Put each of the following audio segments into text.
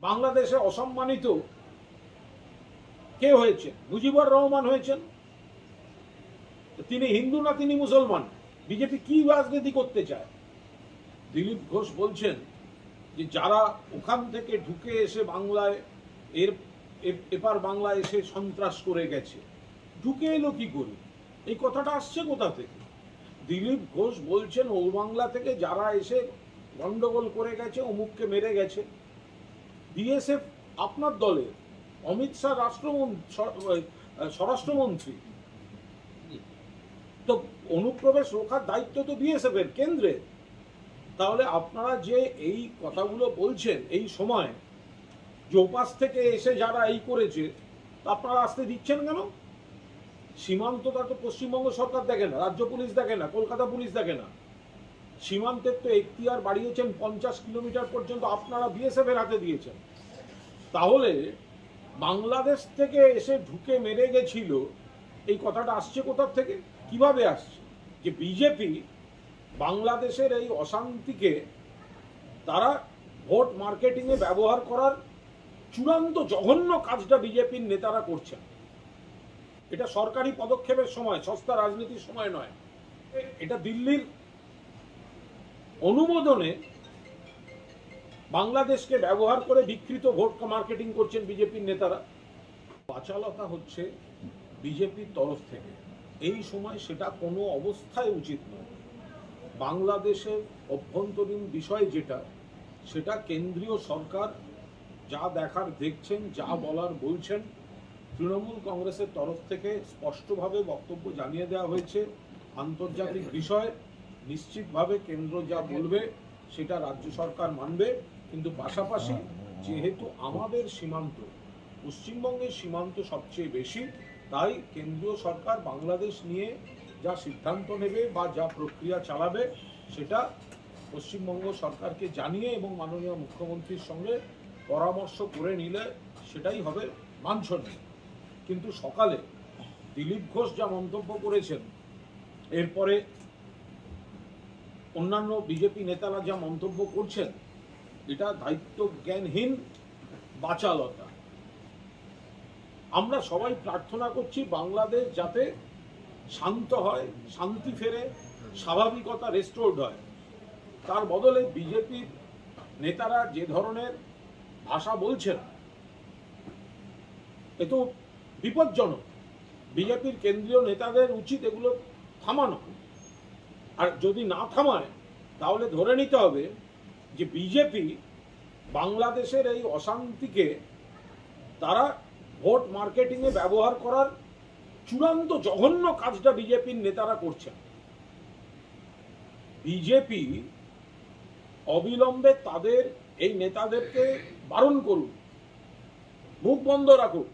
বাংলাদেশে অসম্মানিত কে হয়েছে মুজিবুর রহমান হয়েছেন। তিনি হিন্দু না তিনি মুসলমান? বিজেপি কি রাজনীতি করতে চায়? দিলীপ ঘোষ বলছেন যে যারা ওখান থেকে ঢুকে এসে বাংলায় এর এপার বাংলায় এসে সন্ত্রাস করে গেছে। ঢুকে এলো কি করে? এই কথাটা আসছে কোথা থেকে? দিলীপ ঘোষ বলছেন ও বাংলা থেকে যারা এসে গন্ডগোল করে গেছে, অমুককে মেরে গেছে। বিএসএফ আপনার দলের অমিত শাহ রাষ্ট্রমন্ত্রী স্বরাষ্ট্রমন্ত্রী। তো অনুপ্রবেশ রোখার দায়িত্ব তো বিএসএফ এর কেন্দ্রের তাহলে আপনারা যে এই কথাগুলো বলছেন এই সময়, যে ওপাশ থেকে এসে যারা এই করেছে আপনারা আসতে দিচ্ছেন কেন? সীমান্তটা তো পশ্চিমবঙ্গ সরকার দেখে না, রাজ্য পুলিশ দেখে না, কলকাতা পুলিশ দেখে না। সীমান্তের তো এখতিয়ার বাড়িয়েছেন পঞ্চাশ কিলোমিটার পর্যন্ত আপনারা বিএসএফ এর হাতে দিয়েছেন। তাহলে বাংলাদেশ থেকে এসে ঢুকে মেরে গেছিল, এই কথাটা আসছে কোথার থেকে? কীভাবে আসছে? যে বিজেপি বাংলাদেশের এই অশান্তিকে তারা ভোট মার্কেটিংয়ে ব্যবহার করার চূড়ান্ত জঘন্য কাজটা বিজেপির নেতারা করছেন। এটা সরকারি পদক্ষেপের সময়, সস্তা রাজনীতির সময় নয়। এটা দিল্লির অনুমোদনে বাংলাদেশকে ব্যবহার করে বিকৃত ভোট মার্কেটিং করছেন বিজেপির নেতারা। বাচালতা হচ্ছে বিজেপির তরফ থেকে। এই সময় সেটা কোনো অবস্থায় উচিত নয়। বাংলাদেশের অভ্যন্তরীণ বিষয় যেটা, সেটা কেন্দ্রীয় সরকার যা দেখার দেখছেন, যা বলার বলছেন, তৃণমূল কংগ্রেসের তরফ থেকে স্পষ্টভাবে বক্তব্য জানিয়ে দেওয়া হয়েছে। আন্তর্জাতিক বিষয় নিশ্চিতভাবে কেন্দ্র যা বলবে সেটা রাজ্য সরকার মানবে, কিন্তু পাশাপাশি যেহেতু আমাদের সীমান্ত, পশ্চিমবঙ্গের সীমান্ত সবচেয়ে বেশি, তাই কেন্দ্রীয় সরকার বাংলাদেশ নিয়ে যা সিদ্ধান্ত নেবে বা যা প্রক্রিয়া চালাবে সেটা পশ্চিমবঙ্গ সরকারকে জানিয়ে এবং মাননীয় মুখ্যমন্ত্রীর সঙ্গে পরামর্শ করে নিলে সেটাই হবে বাঞ্ছনীয় কিন্তু সকালে দিলীপ ঘোষ যা মন্তব্য করেছেন, এরপরে অন্যান্য বিজেপি নেতারা যা মন্তব্য করছেন, এটা দায়িত্ব জ্ঞানহীন বাচালতা। আমরা সবাই প্রার্থনা করছি বাংলাদেশ যাতে শান্ত হয়, শান্তি ফেরে, স্বাভাবিকতা রেস্টোর্ড হয়। তার বদলে বিজেপির নেতারা যে ধরনের ভাষা বলছেন, এ তো বিপজ্জনক। বিজেপির কেন্দ্রীয় নেতাদের উচিত এগুলো থামানো। আর যদি না থামায়, তাহলে ধরে নিতে হবে যে বিজেপি বাংলাদেশের এই অশান্তিকে তারা ভোট মার্কেটিংয়ে ব্যবহার করার চূড়ান্ত জঘন্য কাজটা বিজেপির নেতারা করছেন। বিজেপি অবিলম্বে তাদের, এই নেতাদেরকে বারণ করুন, মুখ বন্ধ রাখুক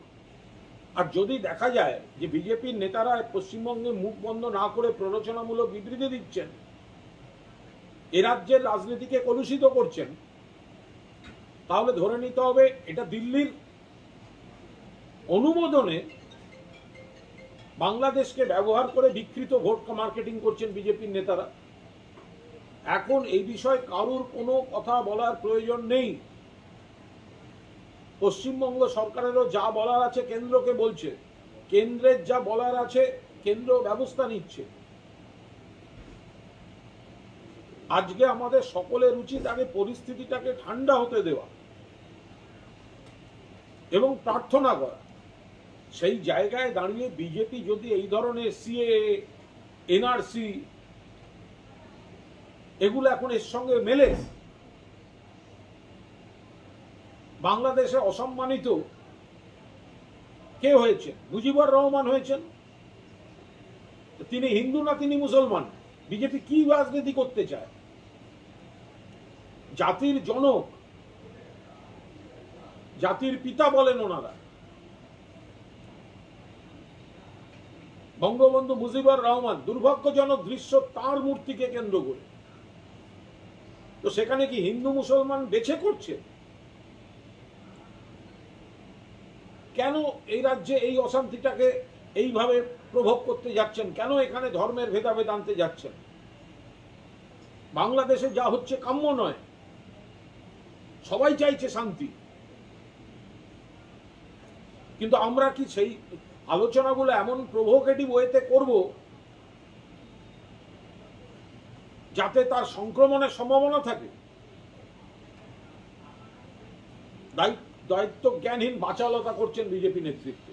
আর যদি দেখা যায় যে বিজেপির নেতারা পশ্চিমবঙ্গে মুখ বন্ধ না করে প্ররোচনামূলক বিবৃতি দিচ্ছেন, এ রাজ্যের রাজনীতিকে কলুষিত করছেন, তাহলে ধরে নিতে হবে এটা দিল্লির অনুমোদনে বাংলাদেশকে ব্যবহার করে বিকৃত ভোট মার্কেটিং করছেন বিজেপির নেতারা। এখন এই বিষয়ে কারুর কোনো কথা বলার প্রয়োজন নেই। পশ্চিমবঙ্গ সরকারেরও যা বলার আছে কেন্দ্রকে বলছে। কেন্দ্রের যা বলার আছে, কেন্দ্র ব্যবস্থা নিচ্ছে। আজকে আমাদের সকলের উচিত আগে পরিস্থিতিটাকে ঠান্ডা হতে দেওয়া এবং প্রার্থনা করা। সেই জায়গায় দাঁড়িয়ে বিজেপি যদি এই ধরনের সিএ, এনআরসি, এগুলো এখন এর সঙ্গে মেলে বাংলাদেশে অসম্মানিত কে হয়েছে মুজিবুর রহমান হয়েছেন। তিনি হিন্দু না তিনি মুসলমান? বিজেপি কি রাজনীতি করতে চায়? জাতির জনক, জাতির পিতা বলেন ওনারা। বঙ্গবন্ধু মুজিবুর রহমান, দুর্ভাগ্যজনক দৃশ্য তার মূর্তিকে কেন্দ্র করে। তো সেখানে কি হিন্দু মুসলমান বেছে করছে? কেন এই রাজ্যে এই অশান্তিটাকে এইভাবে প্রভোগ করতে যাচ্ছেন? কেন এখানে ধর্মের ভেদাভেদ আনতে যাচ্ছেন? বাংলাদেশে যা হচ্ছে কাম্য নয়। সবাই চাইছে শান্তি। কিন্তু আমরা কি সেই আলোচনাগুলো এমন প্রভোকেটিভ ওয়েতে করব যাতে তার সংক্রমণের সম্ভাবনা থাকে? দায়িত্ব দায়িত্ব জ্ঞানহীন বাচালতা করছেন বিজেপি নেতৃত্বে।